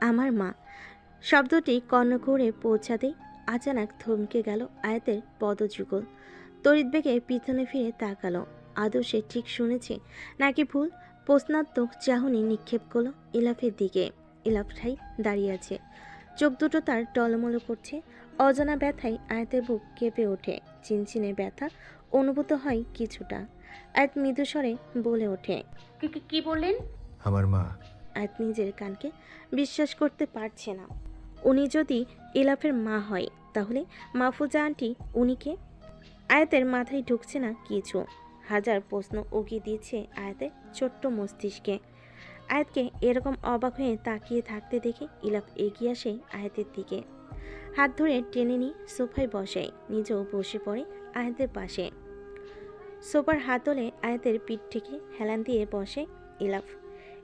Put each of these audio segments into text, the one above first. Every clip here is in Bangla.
আমার মা। শব্দটি কর্ণ করে পৌঁছাতেই আচানক থমকে গেল আয়াতের পদযুগল। তড়িৎ বেগে পিছনে ফিরে তাকালো। আদৌ সে ঠিক শুনেছে নাকি ভুল? প্রশ্নাত্মক চাহনি নিক্ষেপ করল ইলাফের দিকে। ইলাফটাই দাঁড়িয়ে আছে। চোখ দুটো তার টলমলো করছে। অজানা ব্যথায় আয়াতের বুক কেঁপে ওঠে। চিনচিনে ব্যথা অনুভূত হয় কিছুটা। আয়াত মৃদুস্বরে বলে ওঠে। কি কি- কি বললেন? আমার মা আয়াত নিজের কানকে বিশ্বাস করতে পারছে না। উনি যদি ইলাফের মা হয়, তাহলে মাহফুজা আন্টি উনিকে আয়াতের মাথায় ঢুকছে না কিছু। হাজার প্রশ্ন উগিয়ে দিয়েছে আয়াতের ছোট্ট মস্তিষ্কে। আয়াতকে এরকম অবাক হয়ে তাকিয়ে থাকতে দেখে ইলাফ এগিয়ে আসে আয়াতের দিকে। হাত ধরে টেনে নিয়ে সোফায় বসে, নিজেও বসে পড়ে আয়াতের পাশে। সোফার হাতলে আয়াতের পিঠ থেকে হেলান দিয়ে বসে ইলাফ।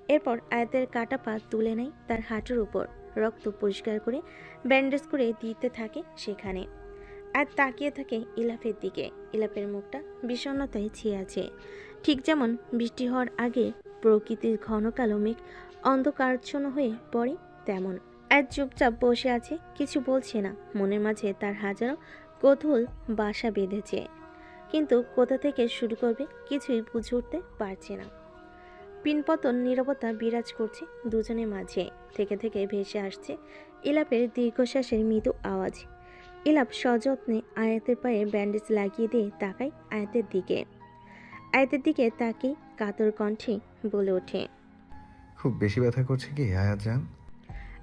এরপর আয়াতের কাটা পা তুলে নেয় তার হাঁটুর উপর। রক্ত পরিষ্কার করে ব্যান্ডেজ করে দিতে থাকে সেখানে। আর তাকিয়ে থাকে ইলাফের দিকে। ইলাফের মুখটা বিষণ্ণতায় ছেয়ে আছে। ঠিক যেমন বৃষ্টি হওয়ার আগে প্রকৃতির ঘন কালো মেঘ অন্ধকারচ্ছন্ন হয়ে পড়ে, তেমন। আজ চুপচাপ বসে আছে, কিছু বলছে না। মনের মাঝে তার হাজারো কৌতূহল বাসা বেঁধেছে। কিন্তু কোথা থেকে শুরু করবে কিছুই বুঝে উঠতে পারছে না। পিনপতন নীরবতা বিরাজ করছে দুজনের মাঝে। থেকে থেকে ভেসে আসছে ইলাপের দীর্ঘশ্বাসের মৃদু আওয়াজ। ইলাপ সযত্নে আয়াতের পায়ে ব্যান্ডেজ লাগিয়ে দিয়ে তাকায় আয়াতের দিকে। আয়াতের দিকে তাকে কাতর কণ্ঠে বলে ওঠে খুব বেশি ব্যথা করছে কি আয়াত জান?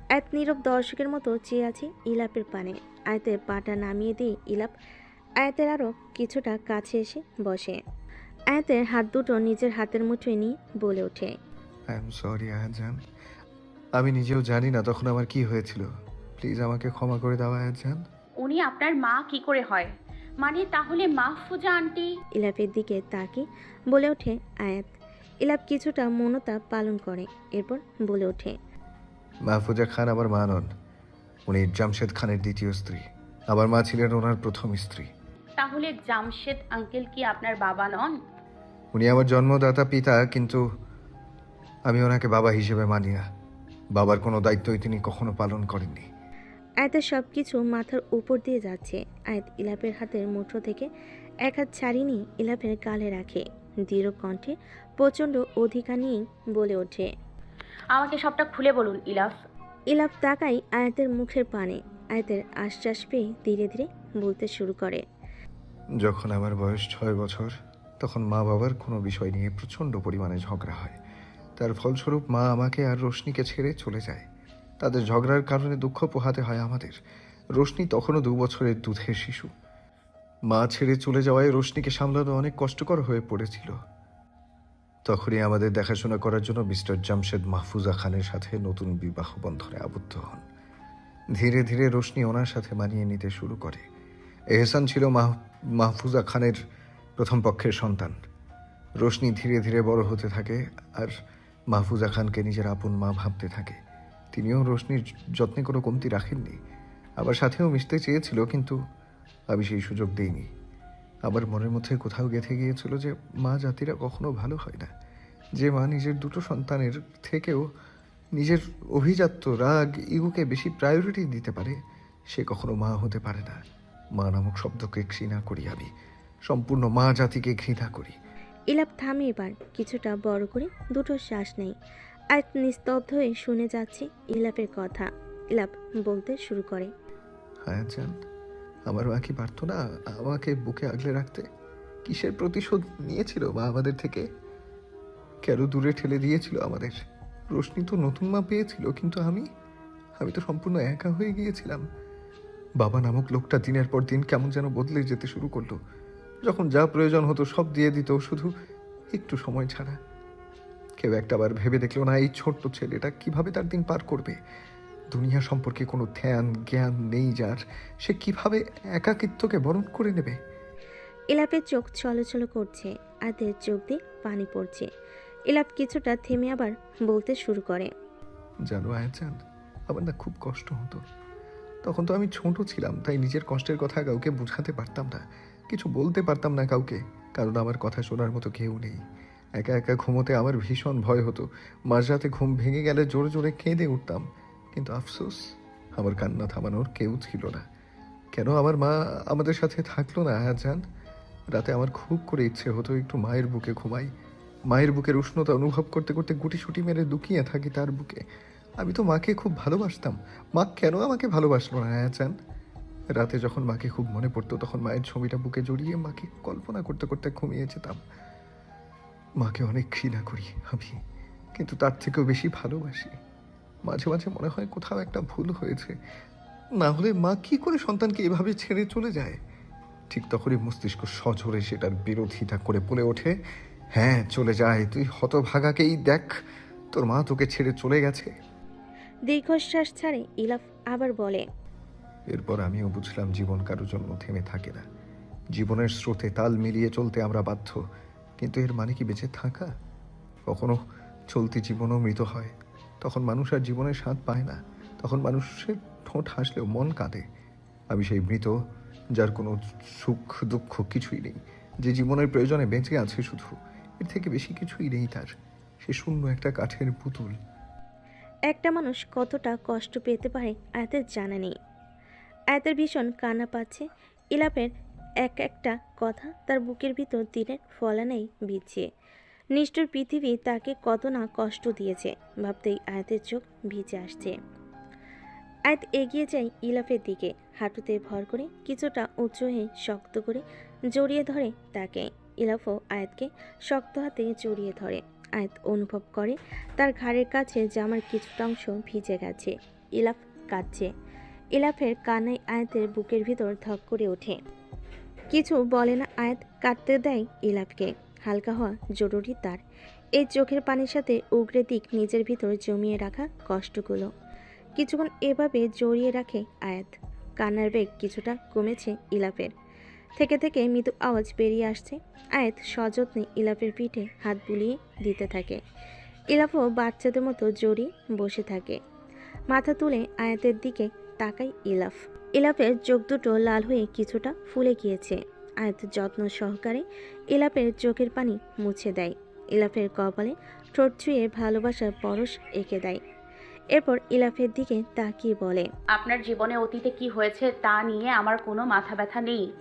আয়াত নীরব দর্শকের মতো চেয়ে আছে ইলাপের পানে। আয়াতের পাটা নামিয়ে দিয়ে ইলাপ আয়াতের আরও কিছুটা কাছে এসে বসে। আয়াতের হাত দুটো নিজের হাতের মুঠোয় নিয়ে বলে ওঠে। আই এম সরি আয়াত জান আমি নিজেও জানি না তখন আমার কি হয়েছিল। প্লিজ আমাকে ক্ষমা করে দাও আয়াত জান উনি আপনার মা কি করে হয়? মানে তাহলে মাহফুজা আন্টি? ইলাপের দিকে তাকে বলে ওঠে আয়াত। ইলাপ কিছুটা মনতা পালন করে এরপর বলে ওঠে মাহফুজা খান আমার মা নন। উনি জামশেদ খানের দ্বিতীয় স্ত্রী। আমার মা ছিলেন ওনার প্রথম স্ত্রী। তাহলে জামশেদ আঙ্কেল কি আপনার বাবা নন? উনি আমার জন্মদাতা পিতা কিন্তু আমি ওনাকে বাবা হিসেবে মানি না। বাবার কোনো দায়িত্বই তিনি কখনো পালন করেননি। আয়াতের সব কিছু মাথার উপর দিয়ে যাচ্ছে। আয়াত ইলাপের হাতের মুঠো থেকে এক হাত ছাড়িনি ইলাপের গালে রাখে। দৃঢ় কণ্ঠে প্রচণ্ড অধিকার নিয়েই বলে ওঠে আমাকে সবটা খুলে বলুন ইলাফ ইলাপ তাকাই আয়াতের মুখের পানে। আয়াতের আশ্বাস পেয়ে ধীরে ধীরে বলতে শুরু করে যখন আমার বয়স ছয় বছর তখন মা বাবার কোনো বিষয় নিয়ে প্রচণ্ড পরিমাণে ঝগড়া হয়। তার ফলস্বরূপ মা আমাকে আর রোশনিকে ছেড়ে চলে যায়। তাদের ঝগড়ার কারণে দুঃখ পোহাতে হয় আমাদের। রোশনি তখনও দু বছরের দুধের শিশু। মা ছেড়ে চলে যাওয়ায় রোশনিকে সামলানো অনেক কষ্টকর হয়ে পড়েছিল। তখনই আমাদের দেখাশোনা করার জন্য মিস্টার জামশেদ মাহফুজা খানের সাথে নতুন বিবাহ বন্ধনে আবদ্ধ হন। ধীরে ধীরে রোশনি ওনার সাথে মানিয়ে নিতে শুরু করে। এহসান ছিল মাহ- মাহফুজা খানের প্রথম পক্ষের সন্তান। রোশনি ধীরে ধীরে বড় হতে থাকে আর মাহফুজা খানকে নিজের আপন মা ভাবতে থাকে। তিনিও রোশনির যত্নে কোনো কমতি রাখেননি। আবার সাথেও মিশতে চেয়েছিল, কিন্তু আমি সেই সুযোগ দিইনি। আবার মনের মধ্যে কোথাও গেঁথে গিয়েছিল যে, মা জাতিরা কখনো ভালো হয় না। যে মা নিজের দুটো সন্তানের থেকেও নিজের অভিজাত্য রাগ, ইগুকে বেশি প্রায়োরিটি দিতে পারে, সে কখনো মা হতে পারে না। মা নামক শব্দকে ঘৃণা করি আমি। সম্পূর্ণ মা জাতিকে ঘৃণা করি। ইলাপ থামে এবার কিছুটা বড় করে দুটো শ্বাস নেই। আয়াত নিস্তব্ধ হয়ে শুনে যাচ্ছে ইলাপের কথা। ইলাপ বলতে শুরু করে। হায়াত জান আমার মা কি পারতো না আমাকে বুকে আগলে রাখতে? কিসের প্রতিশোধ নিয়েছিল মা আমাদের থেকে? কেন দূরে ঠেলে দিয়েছিল আমাদের? রোশনি তো নতুন মা পেয়েছিল কিন্তু আমি আমি তো সম্পূর্ণ একা হয়ে গিয়েছিলাম। বাবা নামক লোকটা দিনের পর দিন কেমন যেন বদলে যেতে শুরু করল। যখন যা প্রয়োজন হতো সব দিয়ে দিত শুধু একটু সময় ছাড়া। কেউ একটা বার ভেবে দেখল না এই ছোট্ট ছেলেটা কীভাবে তার দিন পার করবে? দুনিয়া সম্পর্কে কোনো ধ্যান জ্ঞান নেই যার। সে কীভাবে একাকিত্বকে বরণ করে নেবে? এলাপের চোখ ছলছল করছে আদের চোখ দিয়ে পানি পড়ছে। এলাপ কিছুটা থেমে আবার বলতে শুরু করে। জানো আয়াচান আমার না খুব কষ্ট হতো। তখন তো আমি ছোট ছিলাম তাই নিজের কষ্টের কথা কাউকে বোঝাতে পারতাম না। কিছু বলতে পারতাম না কাউকে, কারণ আমার কথা শোনার মতো কেউ নেই। একা একা ঘুমোতে আমার ভীষণ ভয় হতো। মাঝরাতে ঘুম ভেঙে গেলে জোরে জোরে কেঁদে উঠতাম। কিন্তু আফসোস, আমার কান্না থামানোর কেউ ছিল না। কেন আমার মা আমাদের সাথে থাকল না জান রাতে আমার খুব করে ইচ্ছে হতো একটু মায়ের বুকে ঘুমাই। মায়ের বুকের উষ্ণতা অনুভব করতে করতে গুটিসুটি মেরে লুকিয়ে থাকি তার বুকে। আমি তো মাকে খুব ভালোবাসতাম। মা কেন আমাকে ভালোবাসলো না জান রাতে যখন মাকে খুব মনে পড়তো, তখন মায়ের ছবিটা বুকে জড়িয়ে মাকে কল্পনা করতে করতে ঘুমিয়ে যেতাম মাকে অনেক ঘৃণা করি আমি, কিন্তু তার থেকেও বেশি ভালোবাসি। মাঝে মাঝে মনে হয় কোথাও একটা ভুল হয়েছে। না হলে মা কি করে সন্তানকে এভাবে ছেড়ে চলে যায়? ঠিক তখনই মস্তিষ্ক সজোরে সেটার বিরোধিতা করে বলে ওঠে হ্যাঁ চলে যায়, তুই হতভাগাকেই দেখ, তোর মা তোকে ছেড়ে চলে গেছে। দীর্ঘশ্বাস ছাড়ে ইলাফ আবার বলে এরপর আমিও বুঝলাম জীবন কারোর জন্য থেমে থাকে না। জীবনের স্রোতে তাল মিলিয়ে চলতে আমরা বাধ্য, কিন্তু এর মানে কি বেঁচে থাকা? কখনো চলতি জীবনও মৃত হয়। তখন মানুষ আর জীবনের স্বাদ পায় না। তখন মানুষের ঠোঁট হাসলেও মন কাঁদে। আমি সেই মৃত, যার কোনো সুখ, দুঃখ কিছুই নেই। যে জীবনের প্রয়োজনে বেঁচে আছে শুধু, এর থেকে বেশি কিছুই নেই তার। সে শূন্য একটা কাঠের পুতুল। একটা মানুষ কতটা কষ্ট পেতে পারে আয়াতের জানা নেই। আয়াতের ভীষণ কান্না পাচ্ছে। ইলাপের এক একটা কথা তার বুকের ভিতর দিনের ফলানেই বিছিয়ে নিষ্ঠুর পৃথিবী তাকে কত না কষ্ট দিয়েছে ভাবতেই আয়াতের চোখ ভিজে আসছে। আয়াত এগিয়ে যায় ইলাফের দিকে, হাঁটুতে ভর করে কিছুটা উঁচু হয়ে শক্ত করে জড়িয়ে ধরে তাকে। ইলাফও আয়াতকে শক্ত হাতে জড়িয়ে ধরে। আয়াত অনুভব করে তার ঘাড়ের কাছে জামার কিছুটা অংশ ভিজে গেছে। ইলাফ কাঁদছে। ইলাফের কান্নায় আয়াতের বুকের ভিতর ধক করে ওঠে। কিছু বলে না আয়াত কাটতে দেয় ইলাফকে। হালকা হওয়া জরুরি তার। এই চোখের পানির সাথে উগরে দিক নিজের ভিতর জমিয়ে রাখা কষ্টগুলো। কিছুক্ষণ এভাবে জড়িয়ে রাখে আয়াত। কান্নার বেগ কিছুটা কমেছে ইলাফের। থেকে থেকে মৃদু আওয়াজ বেরিয়ে আসছে। আয়াত সযত্নে ইলাফের পিঠে হাত বুলিয়ে দিতে থাকে। ইলাফও বাচ্চাদের মতো জড়ি বসে থাকে। মাথা তুলে আয়াতের দিকে তাকাই ইলাফ। ইলাফের চোখ দুটো লাল হয়ে কিছুটা ফুলে গিয়েছে। আয়াত যত্ন সহকারে ইলাফের চোখের পানি মুছে দেয়। ইলাফের কপালে ঠোঁট ছুঁয়ে ভালোবাসার পরশ এঁকে দেয়। এরপর ইলাফের দিকে তাকিয়ে বলে, আপনার জীবনে অতীতে কি হয়েছে তা নিয়ে আমার কোনো মাথা ব্যথা নেই।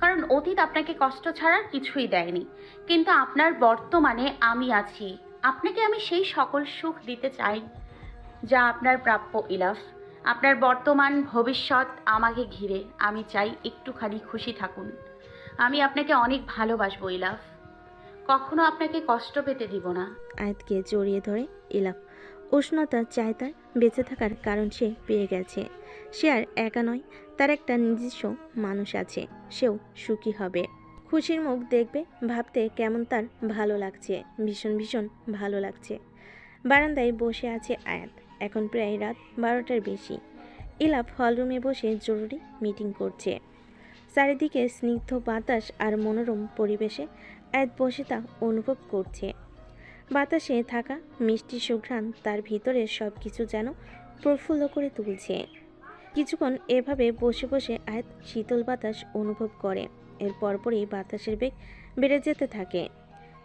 কারণ অতীত আপনাকে কষ্ট ছাড়া কিছুই দেয়নি। কিন্তু আপনার বর্তমানে আমি আছি। আপনাকে আমি সেই সকল সুখ দিতে চাই যা আপনার প্রাপ্য ইলাফ। আপনার বর্তমান ভবিষ্যৎ আমাকে ঘিরে আমি চাই একটুখানি খুশি থাকুন। আমি আপনাকে অনেক ভালোবাসবো, ইলাফ। কখনো আপনাকে কষ্ট পেতে দিব না। আয়াতকে জড়িয়ে ধরে ইলাফ। উষ্ণতা চায় তার বেঁচে থাকার কারণ সে পেয়ে গেছে। সে আর একা নয়, তার একটা নিজস্ব মানুষ আছে, সেও সুখী হবে। খুশির মুখ দেখবে, ভাবতে কেমন তার ভালো লাগছে, ভীষণ ভীষণ ভালো লাগছে। বারান্দায় বসে আছে আয়াত। এখন প্রায় রাত বারোটার বেশি। ইলাফ হলরুমে বসে জরুরি মিটিং করছে। চারিদিকে স্নিগ্ধ বাতাস আর মনোরম পরিবেশে আয়াত বসে তা অনুভব করছে। বাতাসে থাকা মিষ্টি সুঘ্রাণ তার ভিতরে সব কিছু যেন প্রফুল্ল করে তুলছে। কিছুক্ষণ এভাবে বসে বসে আয়াত শীতল বাতাস অনুভব করে। এর পরপরই বাতাসের বেগ বেড়ে যেতে থাকে।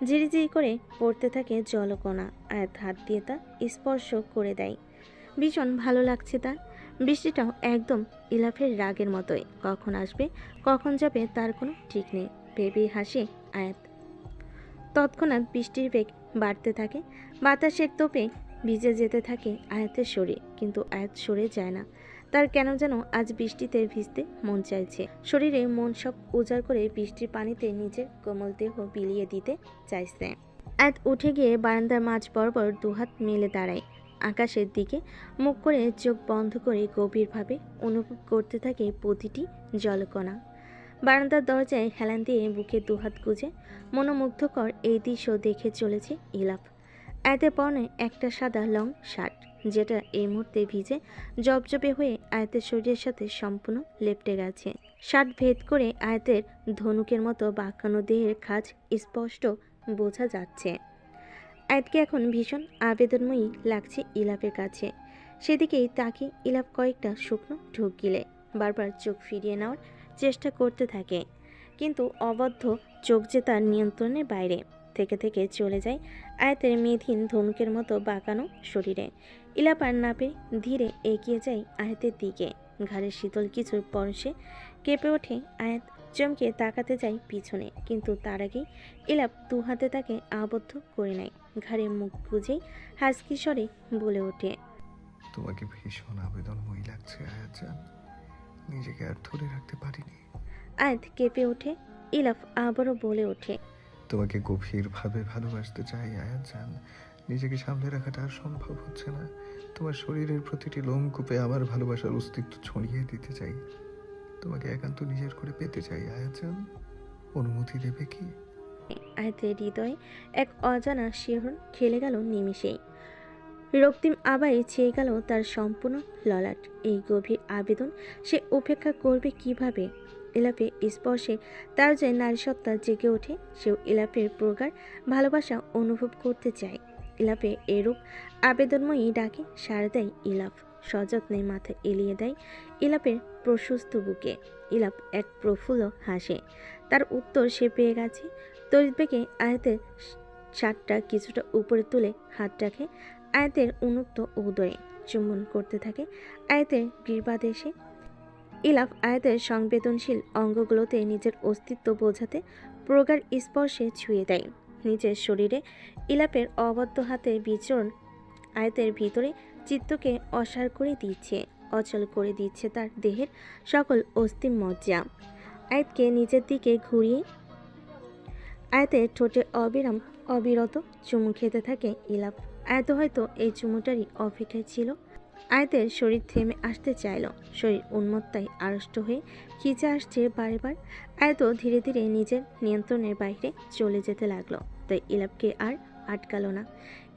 ঝিরিঝিরি করে পড়তে থাকে জলকণা। আয়াত হাত দিয়ে তা স্পর্শ করে দেয়। ভীষণ ভালো লাগছে তার। বৃষ্টিটাও একদম ইলাফের রাগের মতোই। কখন আসবে, কখন যাবে তার কোনো ঠিক নেই। ভেবে হাসে আয়াত। তৎক্ষণাৎ বৃষ্টির বেগ বাড়তে থাকে, বাতাসের তোপে ভিজে যেতে থাকে আয়াতের শরীর। কিন্তু আয়াত সরে যায় না। তার কেন যেন আজ বৃষ্টিতে ভিজতে মন চাইছে। শরীরে মন সব উজাড় করে বৃষ্টির পানিতে নিজের কোমল দেহ বিলিয়ে দিতে চাইছে। আয়াত উঠে গিয়ে বারান্দার মাঝ বরাবর দুহাত মেলে দাঁড়ায়। আকাশের দিকে মুখ করে চোখ বন্ধ করে গভীরভাবে অনুভব করতে থাকে প্রতিটি জলকণা। বারান্দার দরজায় হেলান দিয়ে বুকে দুহাত গুজে মনোমুগ্ধকর এই দৃশ্য দেখে চলেছে ইলাফ আয়তের পরনে একটা সাদা লং শার্ট, যেটা এই মুহূর্তে ভিজে জবজবে হয়ে আয়তের শরীরের সাথে সম্পূর্ণ লেপটে গেছে। শার্ট ভেদ করে আয়তের ধনুকের মতো বাঁকানো দেহের খাজ স্পষ্ট বোঝা যাচ্ছে। আয়াতকে এখন ভীষণ আবেদনময়ী লাগছে ইলাফের কাছে। সেদিকেই তাকে ইলাফ কয়েকটা শুকনো ঢুক গিলে, বারবার চোখ ফিরিয়ে নেওয়ার চেষ্টা করতে থাকে। কিন্তু অবদ্ধ চোখ যে তার নিয়ন্ত্রণের বাইরে, থেকে থেকে চলে যায় আয়াতের মেধীন ধনুকের মতো বাঁকানো শরীরে। ইলাপ আর না পেরে ধীরে এগিয়ে যায় আয়াতের দিকে। ঘাড়ের শীতল কিছুর পরশে কেঁপে ওঠে আয়াত, চমকে তাকাতে যায় পিছনে। কিন্তু তার আগেই ইলাপ দু হাতে তাকে আবদ্ধ করে নেয়। ঘাড়ে মুখ গুজেই হাসকি স্বরে বলে ওঠে। তোমাকে ভীষণ আবেদনময়ী লাগছে আয়াজান নিজেকে আর ধরে রাখতে পারিনি। আয়াত কেঁপে ওঠে ইলাফ আবারও বলে ওঠে। তোমাকে গভীরভাবে ভালোবাসতে চাই আয়াজান নিজেকে সামলে রাখাটা আর সম্ভব হচ্ছে না। তোমার শরীরের প্রতিটি লোমকূপে আমার ভালোবাসার অস্তিত্ব ছড়িয়ে দিতে চাই। তোমাকে একান্ত নিজের করে পেতে চাই আয়াজান অনুমতি দেবে কি? আয়াতের হৃদয়ে এক অজানা শিহরণ খেলে গেল নিমিষেই। রক্তিম আবারই চেয়ে গেল তার সম্পূর্ণ ললাট। এই গভীর আবেদন সে উপেক্ষা করবে কীভাবে? ইলাপে স্পর্শে তার যে নারীসত্তা জেগে ওঠে, সেও ইলাপের প্রগাঢ় ভালোবাসা অনুভব করতে চায়। ইলাপে এরূপ আবেদনময়ী ডাকে, সাড়া দেয় ইলাপ সযত্নে মাথা এলিয়ে দেয় ইলাপের প্রশস্ত বুকে। ইলাপ এক প্রফুল্ল হাসে। তার উত্তর সে পেয়ে গেছে তরিতবেগে আয়াতের শার্টটা কিছুটা উপরে তুলে হাত রাখে। আয়াতের উন্মুক্ত উদয়ে চুম্বন করতে থাকে। আয়াতের গৃহবাদেশে ইলাফ আয়াতের সংবেদনশীল অঙ্গগুলোতে নিজের অস্তিত্ব বোঝাতে প্রগাঢ় স্পর্শে ছুঁয়ে দেয়। নিজের শরীরে ইলাপের অবদ্ধ হাতের বিচরণ আয়াতের ভিতরে চিত্তকে অসার করে দিচ্ছে, অচল করে দিচ্ছে তার দেহের সকল অস্থি মজ্জা আয়াতকে নিজের দিকে ঘুরিয়ে আয়াতের ঠোঁটে অবিরাম অবিরত চুমু খেতে থাকে ইলাপ আয়াত হয়তো এই চুমুটারই অপেক্ষায় ছিল। আয়াতের শরীর থেমে আসতে চাইল। শরীর উন্মত্তায় আড়ষ্ট হয়ে খিচে আসছে বারেবার আয়ত ধীরে ধীরে নিজের নিয়ন্ত্রণের বাইরে চলে যেতে লাগল। তাই ইলাপকে আর আটকালো না।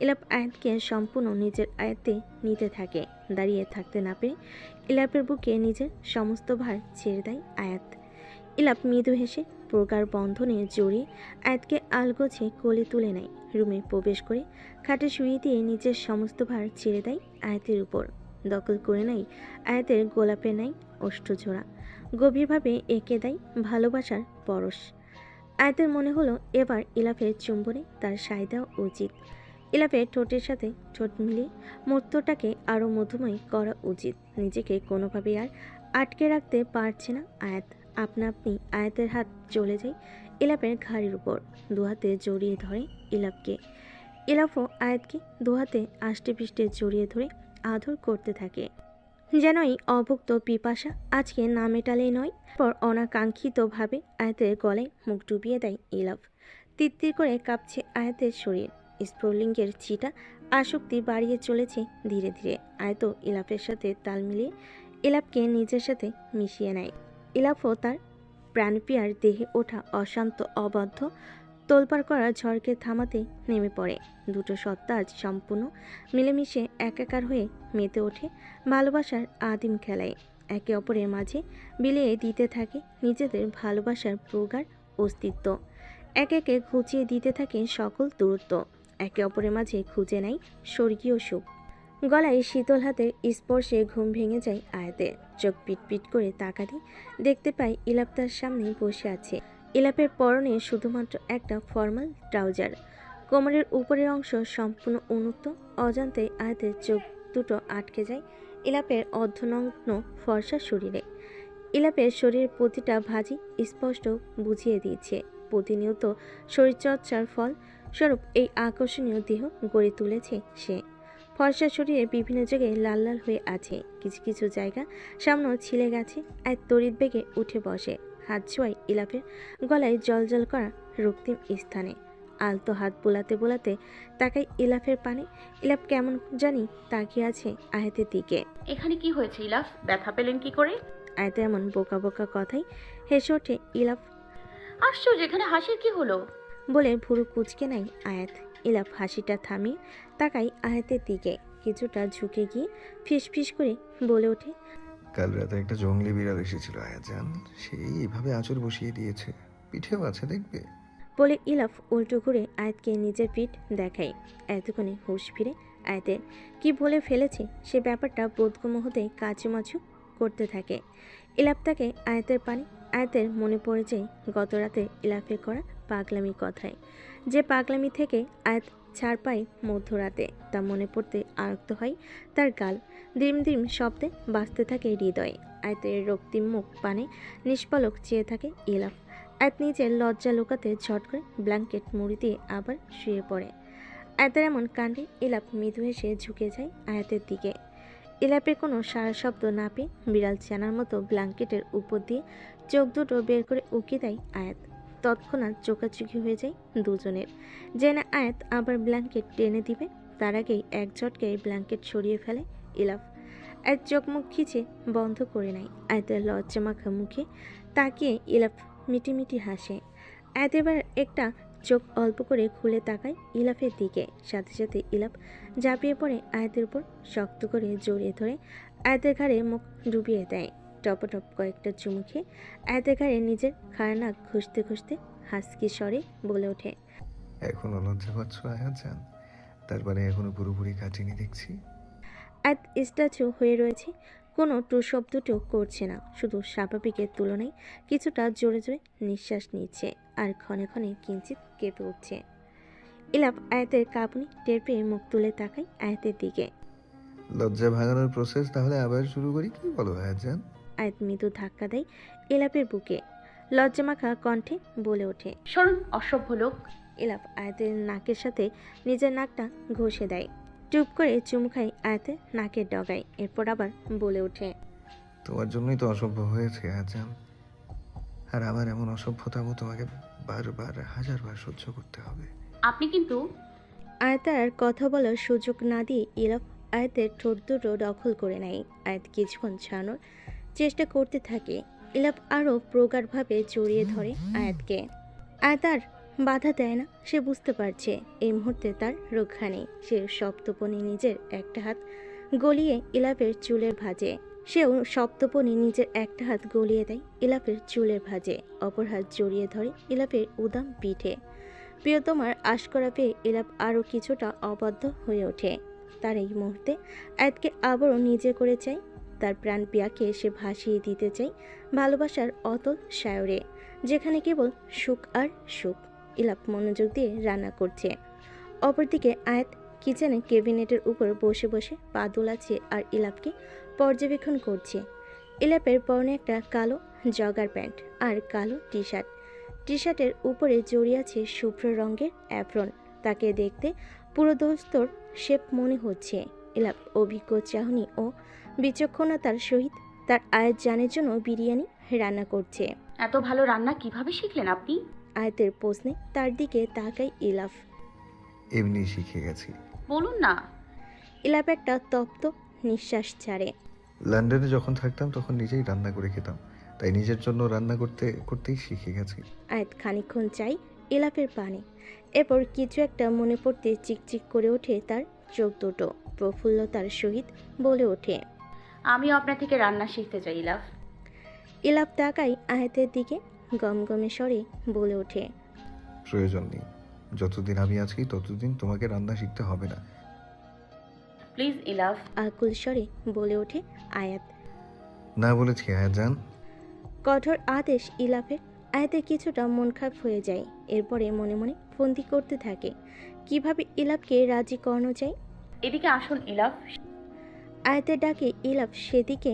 ইলাপ আয়াতকে সম্পূর্ণ নিজের আয়ত্তে নিতে থাকে। দাঁড়িয়ে থাকতে না পেরে ইলাপের বুকে নিজের সমস্ত ভার ছেড়ে দেয় আয়াত। ইলাপ মৃদু হেসে প্রগাঢ় বন্ধনে জড়িয়ে আয়াতকে আলগোছে কোলে তুলে নেয়। রুমে প্রবেশ করে খাটে শুয়ে দিয়ে নিজের সমস্ত ভার ছেড়ে দেয় আয়াতের উপর। দখল করে নেয় আয়াতের গোলাপে নেয় অষ্টজোড়া গভীরভাবে এঁকে দেয় ভালোবাসার পরশ। আয়াতের মনে হলো এবার ইলাফের চুম্বনে তার সায় দেওয়া উচিত। ইলাফের ঠোঁটের সাথে ঠোঁট মিলিয়ে মুহূর্তটাকে আরও মধুময় করা উচিত। নিজেকে কোনোভাবেই আর আটকে রাখতে পারছে না আয়াত। আপনা আপনি আয়াতের হাত চলে যায় ইলাপের ঘাড়ির উপর, দুহাতে জড়িয়ে ধরে ইলাপকে। ইলাফও আয়াতকে দুহাতে আষ্টে পৃষ্ঠে জড়িয়ে ধরে আদর করতে থাকে। যেনই অভুক্ত পিপাসা আজকে না মেটালেই নয়, পর অনাকাঙ্ক্ষিতভাবে আয়াতের গলায় মুখ ডুবিয়ে দেয় ইলাফ তিত্তির করে কাঁপছে আয়াতের শরীর। স্প্রোলিঙ্গের চিটা আসক্তি বাড়িয়ে চলেছে ধীরে ধীরে। আয়ত ইলাফের সাথে তাল মিলিয়ে ইলাপকে নিজের সাথে মিশিয়ে নেয়। ইলাফও তার প্রাণপিয়ার দেহে ওঠা অশান্ত অবদ্ধ তোলপাড় করা ঝড়কে থামাতে নেমে পড়ে। দুটো সত্তা আজ সম্পূর্ণ মিলেমিশে একাকার হয়ে মেতে ওঠে, ভালোবাসার আদিম খেলায়। একে অপরের মাঝে বিলিয়ে দিতে থাকে নিজেদের ভালোবাসার প্রগাঢ় অস্তিত্ব। একে একে ঘুচিয়ে দিতে থাকে সকল দূরত্ব। একে অপরের মাঝে খুঁজে নেয় স্বর্গীয় সুখ। গলায় শীতল হাতের স্পর্শে ঘুম ভেঙে যায় আয়াতে। চোখ পিটপিট করে তাকাতে দেখতে পাই ইলাপ তার সামনে বসে আছে। ইলাপের পরনে শুধুমাত্র একটা ফর্মাল ট্রাউজার। কোমরের উপরের অংশ সম্পূর্ণ উন্মুক্ত। অজান্তে আয়াতের চোখ দুটো আটকে যায় ইলাপের অর্ধনগ্ন ফর্সা শরীরে। ইলাপের শরীরের প্রতিটা ভাজি স্পষ্ট বুঝিয়ে দিয়েছে। প্রতিনিয়ত শরীরচর্চার ফল স্বরূপ এই আকর্ষণীয় দেহ গড়ে তুলেছে সে। ফর্সা শরীরে বিভিন্ন জায়গায় লাল লাল হয়ে আছে। কিছু কিছু জায়গা সামনেও ছিলে গেছে আর তড়িৎ বেগে উঠে বসে। হাত ছোঁয়ায় ইলাপের গলায় জল জল করা রক্তিম স্থানে। আলতো হাত বোলাতে বোলাতে তাকাই ইলাফের পানে। ইলাপ কেমন জানি তাকিয়ে আছে আয়াতের দিকে। এখানে কি হয়েছে ইলাফ? ব্যথা পেলেন কি করে? আয়াতে এমন বোকা বোকা কথাই হেসে ওঠে ইলাফ। আশ্চর্য এখানে হাসির কি হলো? বলে ভুরু কুচকে নাই আয়াত। ইলাফ হাসিটা থামিয়ে তাকাই আয়াতের দিকে। কিছুটা ঝুঁকে গিয়ে ফিস ফিস করে বলে ওঠে কাল রাতে একটা জঙ্গলি বিড়াল এসেছিল আয়াজান সেই এইভাবে আঁচড় বসিয়ে দিয়েছে। পিঠেও আছে দেখবে। বলে ইলাফ উল্টো ঘুরে আয়াতকে নিজের পিঠ দেখায়। এতক্ষণে হুঁশ ফিরে আয়াতের কি বলে ফেলেছে সে ব্যাপারটা বোধগম্য হতে কাচুমাচু করতে থাকে। ইলাপ তাকে আয়াতের পানি আয়াতের মনে পড়ে যে গত রাতে ইলাফের করা পাগলামি কথায়। যে পাগলামি থেকে আয়াত ছাড় পায় মধ্যরাতে, তা মনে পড়তে আরক্ত হয় তার গাল। দ্রিম দ্রিম শব্দে বাঁচতে থাকে হৃদয়। আয়তের রক্তিম মুখ পানে নিষ্পলক চেয়ে থাকে ইলাফ আয়াত নিজের লজ্জা লুকাতে ঝট করে ব্ল্যাঙ্কেট মুড়ি দিয়ে আবার শুয়ে পড়ে। আয়াতের এমন কাণ্ডে ইলাপ মৃদু হেসে ঝুঁকে যায় আয়াতের দিকে। ইলাপের কোনো সারা শব্দ না পেয়ে বিড়াল চেনার মতো ব্ল্যাঙ্কেটের উপর দিয়ে চোখ দুটো বের করে উকি দেয় আয়াত। তৎক্ষণাৎ চোখাচোখি হয়ে যায় দুজনের। জেনে আয়াত আবার ব্ল্যাঙ্কেট টেনে দিবে, তার আগেই এক ঝটকায় ব্ল্যাঙ্কেট সরিয়ে ফেলে ইলাফ। আয়াত চোখ মুখ খিচে বন্ধ করে নেয় আয়াতের লজ্জা মাখা মুখে, তাকিয়ে ইলাফ মিটিমিটি হাসে। আয়াত এবার একটা চোখ অল্প করে খুলে তাকায় ইলাফের দিকে, সাথে সাথে ইলাফ ঝাঁপিয়ে পড়ে আয়াতের উপর, শক্ত করে জড়িয়ে ধরে, আয়াতের ঘাড়ে মুখ ডুবিয়ে দেয়। টপটপ কয়েকটা চুমু খেয়ে আয়াতের নিজের খাড়নাক ঘষতে ঘষতে হাসকি স্বরে বলে ওঠে। এখনও লজ্জা পাচ্ছ আয়াত যান তার মানে এখনও পুরোপুরি কাটিনি দেখছি? আয়াত স্ট্যাচু হয়ে রয়েছে কোনো টু শব্দটিও করছে না। শুধু স্বাভাবিকের তুলনায় কিছুটা জোরে জোরে নিঃশ্বাস নিচ্ছে আর ক্ষণে ক্ষণে কিঞ্চিত কেঁপে উঠছে। ইলাপ আয়াতের কাঁপুনি টের পেয়ে মুখ তুলে তাকায় আয়াতের দিকে। লজ্জা ভাঙানোর প্রসেস তাহলে আবার শুরু করি? কি বলো আয়াত আয়াত মৃদু ধাক্কা দেয় ইলাপের বুকে। লজ্জামাখা কণ্ঠে বলে ওঠে সরুন অসভ্য লোক। ইলাপ আয়াতের নাকের সাথে নিজের নাকটা ঘষে দেয়। চুপ করে চুমু খায় আয়াতের নাকের ডগায় এরপর আবার বলে ওঠে তোমার জন্যই তো অসভ্য হয়েছে আয়াত যান আর আমার এমন অসভ্যতামও তোমাকে বারবার হাজারবার সহ্য করতে হবে। আপনি কিন্তু আয়াতের কথা বলার সুযোগ না দিয়ে ইলাফ আয়াতের ঠোঁট দুটো দখল করে নেয়। আয়াত কিছুক্ষণ ছাড়ানোর চেষ্টা করতে থাকে। ইলাপ আরও প্রগাঢ়ভাবে জড়িয়ে ধরে আয়াতকে। আয়াত আর বাধা দেয় না, সে বুঝতে পারছে। এই মুহূর্তে তার রক্ষা নেই। সে সপ্তপনি নিজের একটা হাত গলিয়ে ইলাপের চুলের ভাজে। সেও সপ্তপনি নিজের একটা হাত গলিয়ে দেয় ইলাপের চুলের ভাজে। অপর হাত জড়িয়ে ধরে ইলাপের উদাম পিঠে। প্রিয়তমার আশকরা পেয়ে এলাপ আরও কিছুটা অবাধ্য হয়ে ওঠে। তার এই মুহূর্তে আয়াতকে আবারও নিজে করে চাই তার প্রাণ পিয়াকে সে ভাসিয়ে দিতে চাই ভালোবাসার অতল সায়রে, যেখানে কেবল সুখ আর সুখ। ইলাপ মনোযোগ দিয়ে রান্না করছে। অপরদিকে আয়াত কিচেনে কেবিনেটের উপর বসে বসে পা দোলাচ্ছে আর ইলাপকে পর্যবেক্ষণ করছে। ইলাপের পরনে একটা কালো জগার প্যান্ট আর কালো টি শার্ট টি শার্টের উপরে জড়িয়ে আছে শুভ্র রঙের অ্যাপ্রন। তাকে দেখতে পুরো দোস্তর শেপ মনে হচ্ছে। এলাপ অভিজ্ঞ চাহনি ও বিচক্ষণতার সহিত তার আয়ের জানের জন্য বিরিয়ানি রান্না করছে। এত ভালো রান্না কীভাবে শিখলেন আপনি? আয়তের প্রশ্নে তার দিকে তাকাই ইলাফ এমনি শিখে গেছি। বলুন না। ইলাপ একটা তপ্ত নিঃশ্বাস ছাড়ে। লন্ডনে যখন থাকতাম তখন নিজেই রান্না করে খেতাম। তাই নিজের জন্য রান্না করতে করতেই শিখে গেছি। আয়াত খানিক্ষণ চাই ইলাপের পানে। এরপর কিছু একটা মনে পড়তে চিকচিক করে ওঠে তার চোখ দুটো প্রফুল্লতার সহিত বলে ওঠে। আমিও আপনার থেকে রান্না শিখতে চাই ইলাফ। ইলাপ তাকাই আয়াতের দিকে গমগমে স্বরে বলে ওঠে। প্রয়োজন নেই। যতদিন আমি আছি ততদিন তোমাকে রান্না শিখতে হবে না। প্লিজ ইলাভ আকুল স্বরে বলে ওঠে আয়াত। না বলেছি আয়াত যান কঠোর আদেশ ইলাফের। আয়াতের কিছুটা মন খারাপ হয়ে যায়। এরপরে মনে মনে ফন্দি করতে থাকে। কীভাবে ইলাপকে রাজি করানো যায়? এদিকে আসুন ইলাভ আয়াতের ডাকে ইলাফ সেদিকে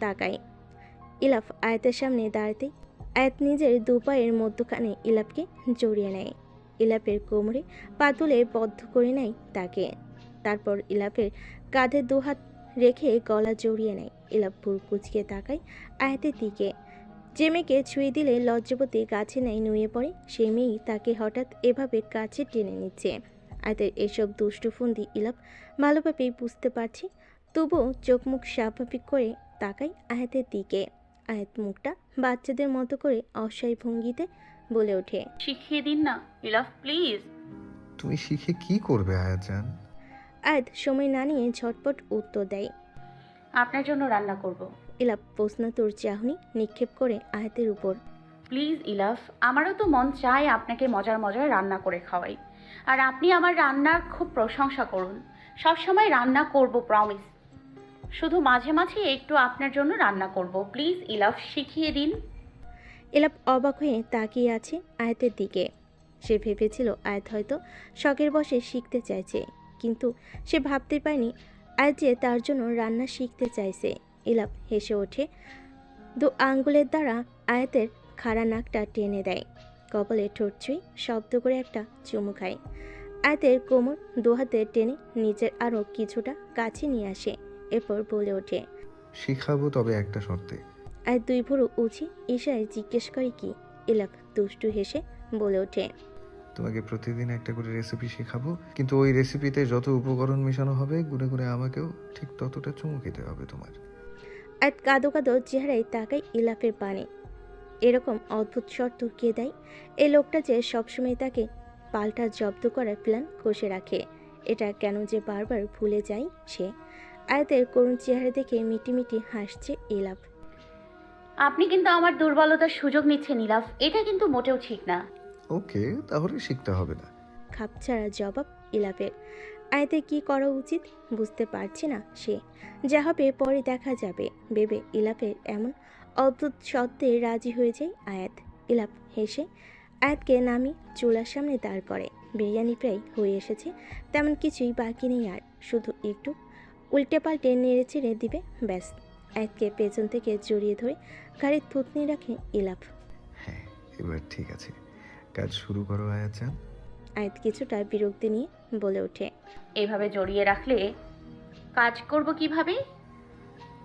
তাকায়। ইলাফ আয়াতের সামনে দাঁড়াতে আয়াত নিজের দুপায়ের মধ্যখানে ইলাপকে জড়িয়ে নেয়। ইলাপের কোমরে পাতুলে বদ্ধ করে নেয় তাকে। তারপর ইলাপের কাঁধে দুহাত রেখে গলা জড়িয়ে নেয়। ইলাপ ভুর কুচকে তাকায় আয়াতের দিকে। যে মেয়েকে ছুঁয়ে দিলে লজ্জাপতি গাছে নেয় নুয়ে পড়ে সেই মেয়েই তাকে হঠাৎ এভাবে কাছে টেনে নিচ্ছে। আয়াতের এসব দুষ্টু ফন্দি ইলাপ ভালোভাবেই বুঝতে পারছি তবুও চোখ মুখ স্বাভাবিক করে তাকাই আয়াতের দিকে। আয়াত মুখটা বাচ্চাদের মতো করে অসহায় ভঙ্গিতে বলে ওঠে। শিখিয়ে দিন না ইলাভ প্লিজ। তুমি শিখে কি করবে আয়াত যান আয়াত সময় না নিয়ে ঝটপট উত্তর দেয়। আপনার জন্য রান্না করব। ইলাপ প্রশ্নতর চাহনি নিক্ষেপ করে আয়াতের উপর। প্লিজ ইলাভ আমারও তো মন চায় আপনাকে মজার মজার রান্না করে খাওয়াই। আর আপনি আমার রান্নার খুব প্রশংসা করুন। সবসময় রান্না করব প্রমিস শুধু মাঝে মাঝে একটু আপনার জন্য রান্না করব। প্লিজ ইলাভ শিখিয়ে দিন। ইলাপ অবাক হয়ে তাকিয়ে আছে আয়াতের দিকে। সে ভেবেছিল আয়াত হয়তো শখের বসে শিখতে চাইছে কিন্তু সে ভাবতে পারেনি আয়াত যে তার জন্য রান্না শিখতে চাইছে। ইলাপ হেসে ওঠে। দু আঙ্গুলের দ্বারা আয়াতের খাড়া নাকটা টেনে দেয়। কপালে ঠোঁট ছুঁই শব্দ করে একটা চুমু খায়। আয়াতের কোমর দু হাতে টেনে নিজের আরও কিছুটা কাছে নিয়ে আসে এরপর বলে ওঠে শিখাবো তবে একটা শর্তে। আর দুই ভুরু উঁচি ঈশায় জিজ্ঞেস করে কি? ইলাপ দুষ্টু হেসে বলে ওঠে তোমাকে প্রতিদিন একটা করে রেসিপি শেখাবো কিন্তু ওই রেসিপিতে যত উপকরণ মেশানো হবে গুনে গুনে আমাকেও ঠিক ততটা চুমু খেতে হবে তোমার। আর কাদো কাদো চেহারায় তাকাই ইলাফের পানে। এরকম অদ্ভুত শর্ত কে দেয়? এই লোকটা যে সবসময় তাকে পাল্টা জব্দ করার প্ল্যান কষে রাখে এটা কেন যে বারবার ভুলে যায় সে? আয়াতের করুণ চেহারা দেখে মিটিমিটি হাসছে ইলাফ। আপনি কিন্তু আমার দুর্বলতার সুযোগ নিচ্ছেন নীলাভ এটা কিন্তু মোটেও ঠিক না। ওকে তাহলে শিখতে হবে না। খাপছাড়া জবাব ইলাফের। আয়াতে কি করা উচিত বুঝতে পারছে না সে। যা হবে পরে দেখা যাবে। ভেবে ইলাফের এমন অদ্ভুত সত্ত্বে রাজি হয়ে যায় আয়াত। ইলাপ হেসে আয়াতকে নামি চুলার সামনে দাঁড় করে। বিরিয়ানি প্রায় হয়ে এসেছে তেমন কিছুই বাকি নেই আর। শুধু একটু উল্টে পাল্টে নেড়ে চেড়ে দিবে ব্যাস। আয়াতকে পেছন থেকে জড়িয়ে ধরে গাড়ির থুতনি রাখে ইলাপ হ্যাঁ এবার ঠিক আছে। কাজ শুরু করো আয়াচান আয়াত কিছুটা বিরক্তি নিয়ে বলে ওঠে। এভাবে জড়িয়ে রাখলে কাজ করব কীভাবে?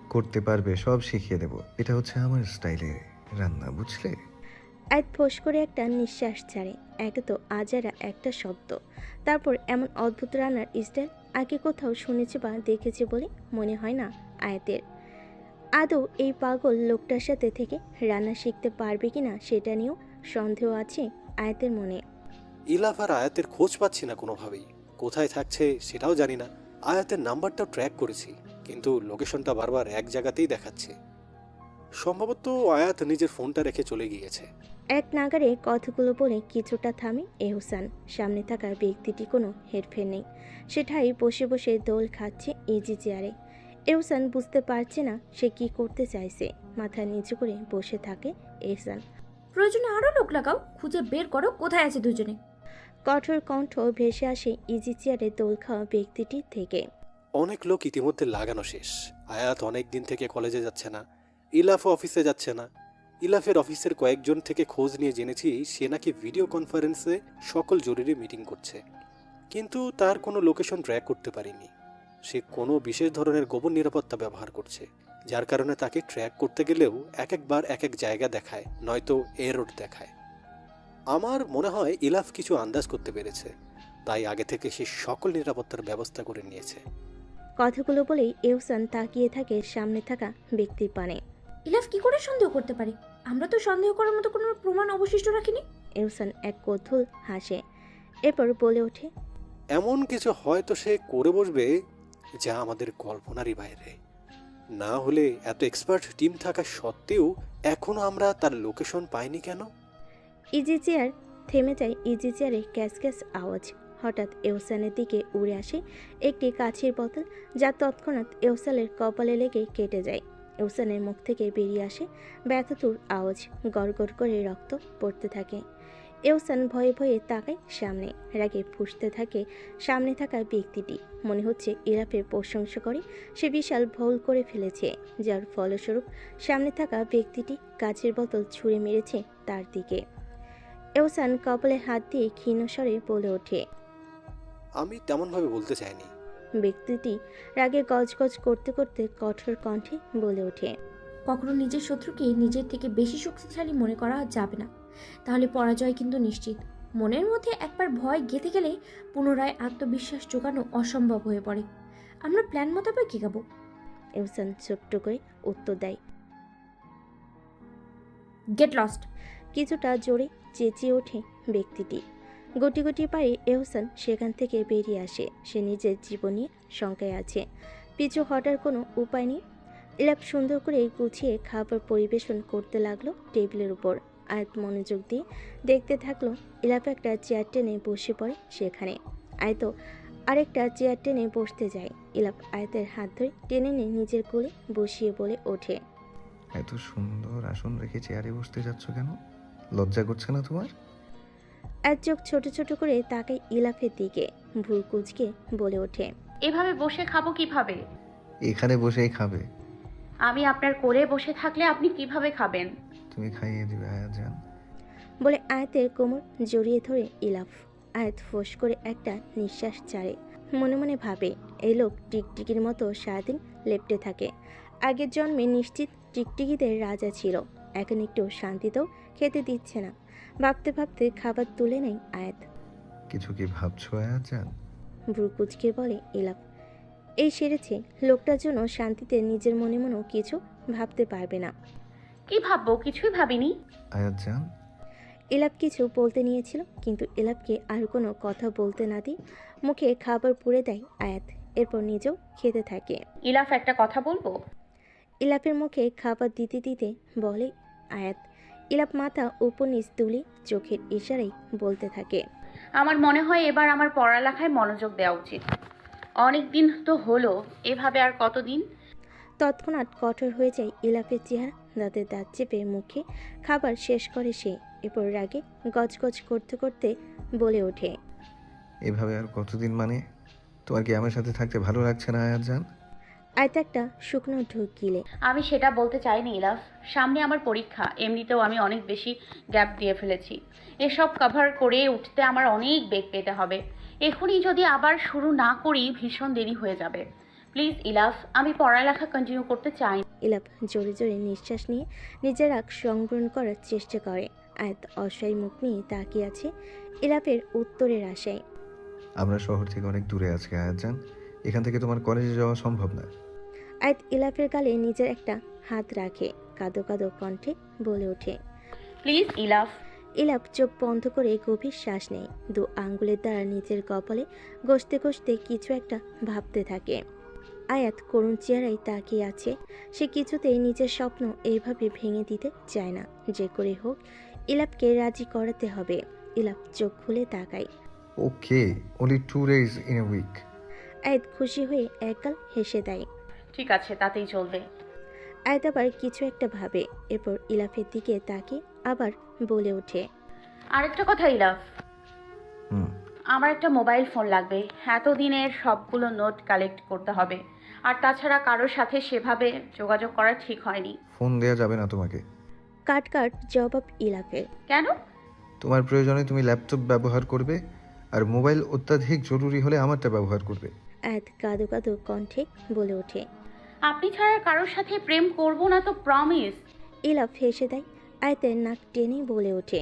করতে পারবে সব শিখিয়ে দেব। এটা হচ্ছে আমার স্টাইলে রান্না বুঝলে? আয়াত ফোঁস করে একটা নিঃশ্বাস ছাড়ে। একে তো আজারা একটা শব্দ। তারপর এমন অদ্ভুত রান্নার স্টাইল আগে কোথাও শুনেছে বা দেখেছে বলে মনে হয় না আয়াতের। আদৌ এই পাগল লোকটার সাথে থেকে রান্না শিখতে পারবে কিনা সেটা নিয়েও সন্দেহ আছে আয়াতের মনে। ইলাফ আর আয়াতের খোঁজ পাচ্ছি না কোনোভাবেই। কোথায় থাকছে সেটাও জানি না। আয়াতের নাম্বারটাও ট্র্যাক করেছি কিন্তু লোকেশনটা বারবার এক জায়গাতেই দেখাচ্ছে। সম্ভবত আয়াত নিজের ফোনটা রেখে চলে গিয়েছে। এক নাগারে কথাগুলো বলে কিছুটা থামে এহসান। সামনে থাকা ব্যক্তিটি কোনো হেরফের নেই। সেটাই বসে বসে দোল খাচ্ছে ইজি চেয়ারে। এহসান বুঝতে পারছে না সে কি করতে চাইছে। মাথা নিচু করে বসে থাকে এহসান। প্রয়োজনে আরও লোক লাগাও খুঁজে বের করো কোথায় আছে দুজনে। কঠোর কণ্ঠ ভেসে আসে ইজি চেয়ারে দোল খাওয়া ব্যক্তিটি থেকে। অনেক লোক ইতিমধ্যে লাগানো শেষ। আয়াত অনেক দিন থেকে কলেজে যাচ্ছে না, ইলাফ অফিসে যাচ্ছে না। ইলাফের অফিসের কয়েকজন থেকে খোঁজ নিয়ে জেনেছি সে নাকি ভিডিও কনফারেন্সে সকল জরুরি মিটিং করছে। কিন্তু তার কোনো লোকেশন ট্র্যাক করতে পারিনি। সে কোনো বিশেষ ধরনের গোপন নিরাপত্তা ব্যবহার করছে, যার কারণে তাকে ট্র্যাক করতে গেলেও এক একবার এক এক জায়গা দেখায়, নয়তো এ রোড দেখায়। আমার মনে হয় ইলাফ কিছু আন্দাজ করতে পেরেছে তাই আগে থেকে সে সকল নিরাপত্তার ব্যবস্থা করে নিয়েছে। কথাগুলো বলেই এহসান তাকিয়ে থাকে সামনে থাকা ব্যক্তির পানে। ইলাফ কি করে সন্দেহ করতে পারে? আমরা তো সন্দেহ করার মতো কোনো প্রমাণ অবশিষ্ট রাখিনি। এহসান এক কৌথুল হাসে এরপর বলে ওঠে এমন কিছু হয়তো সে করে বসবে যা আমাদের কল্পনারই বাইরে। না হলে এত এক্সপার্ট টিম থাকা সত্ত্বেও এখনও আমরা তার লোকেশন পাইনি কেন? ইজি চেয়ার, থেমে যায় ইজি চেয়ারে ক্যাস ক্যাস আওয়াজ। হঠাৎ এহসানের দিকে উড়ে আসে একটি কাছের বোতল যা তৎক্ষণাৎ এহসানের কপালে লেগে কেটে যায়। এহসানের মুখ থেকে বেরিয়ে আসে ব্যথতুর আওয়াজ, গড়গড় করে রক্ত পড়তে থাকে। এহসান ভয়ে ভয়ে তাকায় সামনে, রাগে ফুসতে থাকে সামনে থাকা ব্যক্তিটি। মনে হচ্ছে ইরাফের প্রশংসা করে সে বিশাল ভুল করে ফেলেছে, যার ফলস্বরূপ সামনে থাকা ব্যক্তিটি কাচের বোতল ছুঁড়ে মেরেছে তার দিকে। এহসান কপালে হাত দিয়ে ক্ষীণ স্বরে বলে ওঠে। আমি তেমনভাবে বলতে চাইনি। ব্যক্তিটি রাগে গজগজ করতে করতে কঠোর কণ্ঠে বলে ওঠে। কখনো নিজের শত্রুকে নিজের থেকে বেশি শক্তিশালী মনে করা যাবে না। তাহলে পরাজয় কিন্তু নিশ্চিত। মনের মধ্যে একবার ভয় গেঁথে গেলে পুনরায় আত্মবিশ্বাস জোগানো অসম্ভব হয়ে পড়ে। আমরা প্ল্যান মোতাবেক এগাবো। এহসান ছোট্ট করে উত্তর দেয়। Get lost. কিছুটা জোরে চেঁচিয়ে ওঠে ব্যক্তিটি। গুটি গুটি পায়ে এহসান সেখান থেকে বেরিয়ে আসে। সে নিজের জীবন শঙ্কায় আছে। পিছু হটার কোনো উপায় নেই। ইলাপ সুন্দর করে গুছিয়ে খাবার পরিবেশন করতে লাগল টেবিলের উপর। আয়াত মনোযোগ দিয়ে দেখতে থাকল ইলাপ একটা চেয়ার টেনে বসে পড়ে সেখানে। আয়তো আরেকটা চেয়ার টেনে বসতে যায়। ইলাপ আয়তের হাত ধরে টেনে নিয়ে নিজের কোলে বসিয়ে বলে ওঠে। এত সুন্দর আসন রেখে চেয়ারে বসতে যাচ্ছ কেন? লজ্জা করছে না তোমার? এক চোখ ছোট ছোট করে তাকে ইলাফের দিকে ভুল কুচকে বলে ওঠে। এভাবে বসে খাব কীভাবে? এখানে বসেই খাবে। আমি আপনার কোলে বসে থাকলে আপনি কীভাবে খাবেন? তুমি খাইয়ে দিবে আয়াত জান। বলে আয়াতের কোমর জড়িয়ে ধরে ইলাফ। আয়াত ফোঁস করে একটা নিঃশ্বাস ছাড়ে। মনে মনে ভাবে এই লোক টিকটিকির মতো সারাদিন লেপটে থাকে। আগের জন্মে নিশ্চিত টিকটিকিদের রাজা ছিল। এখন একটু শান্তিতেও খেতে দিচ্ছে না। ভাবতে ভাবতে খাবার তুলে নেয় আয়াত। কিছু কি ভাবছ আয়াত জান? ভ্রুকুচকে বলে ইলাপ এই সেরেছে লোকটার জন্য শান্তিতে নিজের মনে মনেও কিছু ভাবতে পারবে না। কি ভাববো? কিছুই ভাবিনি। আয়াত জান? ইলাপ কিছু বলতে নিয়েছিল কিন্তু এলাপকে আর কোনো কথা বলতে না দিয়ে মুখে খাবার পুড়ে দেয় আয়াত। এরপর নিজেও খেতে থাকে। ইলাফ একটা কথা বলব? ইলাপের মুখে খাবার দিতে দিতে বলে আয়াত। ইলাপ মাথা উপর নিচ তুলে চোখের ইশারাই বলতে থাকে আমার মনে হয় এবার আমার পড়ালেখায় মনোযোগ দেওয়া উচিত। অনেক দিন তো হলো এভাবে আর কতদিন? তৎক্ষণাৎ কঠোর হয়ে যায় ইলাপের চেহারা দাঁতের দাঁত চেপে মুখে খাবার শেষ করে সে এরপর রাগে গজগজ করতে করতে বলে ওঠে এভাবে আর কতদিন মানে? তোমার কি আমার সাথে থাকতে ভালো লাগছে না আয়াত জান? আয়ত একটা শুকনো ঢোক গিলে আমি সেটা বলতে চাইনি ইলাফ। সামনে আমার পরীক্ষা এমনিতেও আমি অনেক বেশি গ্যাপ দিয়ে ফেলেছি। এসব কভার করে উঠতে আমার অনেক বেগ পেতে হবে। এখনই যদি আবার শুরু না করি ভীষণ দেরি হয়ে যাবে। প্লিজ ইলাফ আমি পড়ালেখা কন্টিনিউ করতে চাই ইলাপ জোরে জোরে নিঃশ্বাস নিয়ে নিজের রাগ সংবরণ করার চেষ্টা করে। আয়ত অসহায় মুখ নিয়ে তাকিয়ে আছে ইলাপের উত্তরের আশায়। আমরা শহর থেকে অনেক দূরে আছি আয়াত জান। এখান থেকে তোমার কলেজে যাওয়া সম্ভব না আয়ত ইলাপের গালে নিজের একটা হাত রাখে কাদো কাদো কণ্ঠে বলে ওঠে। প্লিজ ইলাফ। ইলাপ চোখ বন্ধ করে গভীর শ্বাস নেয়। দু আঙ্গুলের দ্বারা নিজের কপালে ঘষতে ঘষতে কিছু একটা ভাবতে থাকে। আয়াত করুণ চেহারায় তাকিয়ে আছে। সে কিছুতেই নিজের স্বপ্ন এইভাবে ভেঙে দিতে চায় না। যে করে হোক ইলাপকে রাজি করাতে হবে। ইলাপ চোখ খুলে তাকায়। Okay only two days in a week Ayat খুশি হয়ে একগাল হেসে দেয়। ঠিক আছে তাতেই চলবে। আয়াত আবার কিছু একটা ভাবে এরপর ইলাফের দিকে তাকে আবার বলে ওঠে আরেকটা কথা ইলাফ। হুম। আমার একটা মোবাইল ফোন লাগবে। এতদিনের সবগুলো নোট কালেক্ট করতে হবে। আর তাছাড়া কারোর সাথে সেভাবে যোগাযোগ করা ঠিক হয়নি। ফোন দেওয়া যাবে না তোমাকে। কাট কাট জবাব ইলাফের। কেন? তোমার প্রয়োজনে তুমি ল্যাপটপ ব্যবহার করবে আর মোবাইল অত্যাধিক জরুরি হলে আমারটা ব্যবহার করবে। আয়াত কাঁদো কাদো কণ্ঠে বলে ওঠে আপনি ছাড়া কারোর সাথে প্রেম করব না তো প্রমিস ইলাফ হেসে দেয় আয়তের নাক টেনে বলে ওঠে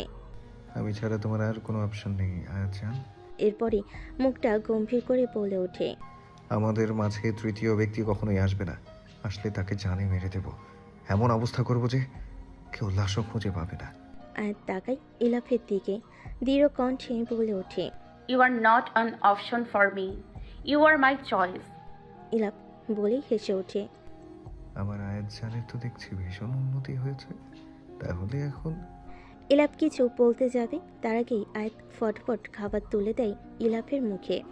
আমি ছাড়া তোমার আর কোনো অপশন নেই আয়াত জান এরপরই মুখটা গম্ভীর করে বলে ওঠে আমাদের মাঝে তৃতীয় ব্যক্তি কখনোই আসবে না আসলে তাকে জানে মেরে দেব। এমন অবস্থা করব যে কেউ লাশও খুঁজে পাবে না। আয়াত তাকাই ইলাফের দিকে দৃঢ় কণ্ঠে বলে ওঠে you are not an option for me you are my choice Ilaf বলেই হেসে ওঠে। আমার আয়াত জানের তো দেখছি ভীষণ উন্নতি হয়েছে। তাহলে এখন? ইলাপ কিছু বলতে যাবে? তার আগেই আয়াত ফটফট খাবার তুলে দেয় ইলাফের মুখে।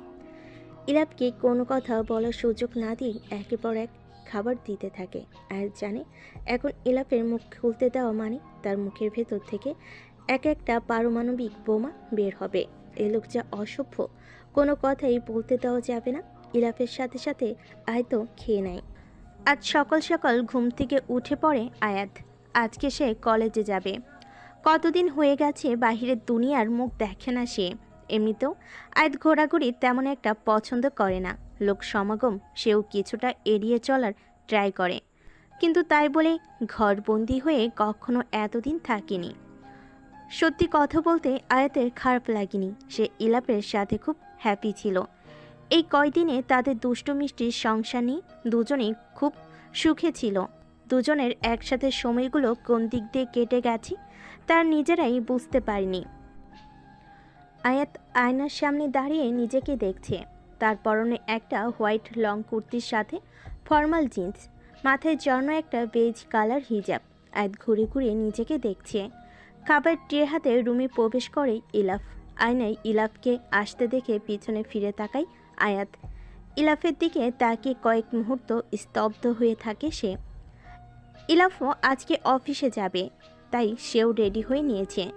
ইলাপকে কোনো কথা বলার সুযোগ না দিয়েই একের পর এক খাবার দিতে থাকে। আয়াত জানে এখন ইলাপের মুখ খুলতে দেওয়া মানে তার মুখের ভেতর থেকে এক একটা পারমাণবিক বোমা বের হবে। এ লোক যা অসভ্য কোনো কথাই বলতে দেওয়া যাবে না। ইলাফের সাথে সাথে আয়ত খেয়ে নেয়। আজ সকাল সকাল ঘুম থেকে উঠে পড়ে আয়াত। আজকে সে কলেজে যাবে। কতদিন হয়ে গেছে বাহিরের দুনিয়ার মুখ দেখে না সে। এমনিতেও আয়াত ঘোরাঘুরি তেমন একটা পছন্দ করে না। লোক সমাগম সেও কিছুটা এড়িয়ে চলার ট্রাই করে। কিন্তু তাই বলে ঘরবন্দি হয়ে কখনো এতদিন থাকেনি। সত্যি কথা বলতে আয়াতের খারাপ লাগেনি। সে ইলাপের সাথে খুব হ্যাপি ছিল। এই কয়দিনে তাদের দুষ্টু মিষ্টির সংসার নিয়ে দুজনেই খুব সুখে ছিল। দুজনের একসাথে সময়গুলো কোন দিক দিয়ে কেটে গেছে তার নিজেরাই বুঝতে পারেনি। আয়াত আয়নার সামনে দাঁড়িয়ে নিজেকে দেখছে। তার পরনে একটা হোয়াইট লং কুর্তির সাথে ফর্মাল জিন্স, মাথায় জন্য একটা বেজ কালার হিজাব। আয়াত ঘুরে ঘুরে নিজেকে দেখছে। খাবার ট্রে হাতে রুমে প্রবেশ করে ইলাফ। আয়নায় ইলাফকে আসতে দেখে পিছনে ফিরে তাকায় আয়াত। ইলাফের দিকে তাকে কয়েক মুহূর্ত স্তব্ধ হয়ে থাকে সে। ইলাফও আজকে অফিসে যাবে, তাই সেও রেডি হয়ে নিয়েছে।